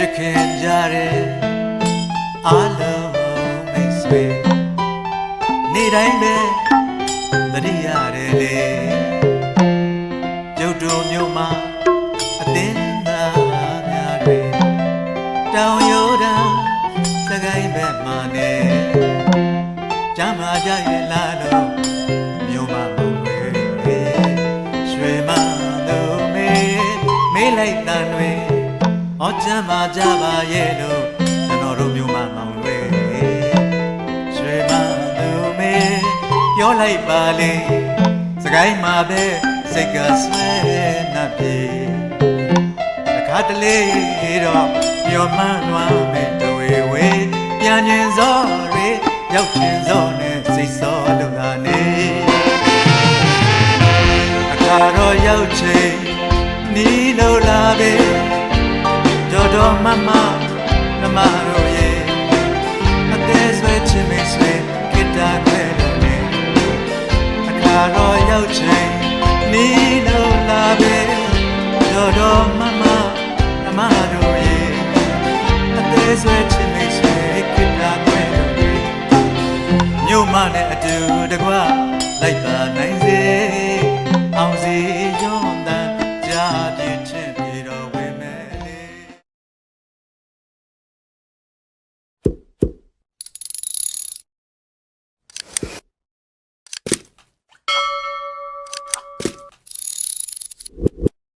ရတယ်အားလုံးမိတ်ဆွေနေ့တိုင်းပဲသတိရတယ်လေကျုပ်တို့မျိုးမှာအသင်းသားများတွေတောင်ရိုးတန်းစကိုင်းဘက်မှာနေကြမ်းမာကြရဲ့လား ဟောကြမ်းမာကြပါရဲ့လို့ကျွန်တော်တို့မျိုးမှာမောင်တွေရွှေမတို့မေပြောလိုက်ပါလေစကိုင်းမှာပဲစိတ်ကဆွဲနှပ်ပြေတခါတလေတော့ပြောမှန်းလွမ်းမယ်တွေဝေပြန်ញင်စောတွေရောက်ချင်စောနဲ့စိတ်စောလို့လာနေအခါတော့ရောက်ချိန်နီးလို့လာပဲ တော်တော်မမနမတို့ရဲ့အသေးဆွဲချင်မေဆွဲခိတ္တခွဲလို့နေအခါတော့ရောက်ချိန်နီးလို့လာပဲတော်တော်မမနမတို့ရဲ့အသေးဆွဲချင်မေဆွဲခိတ္တခွဲလို့နေမြို့မနဲ့အတူ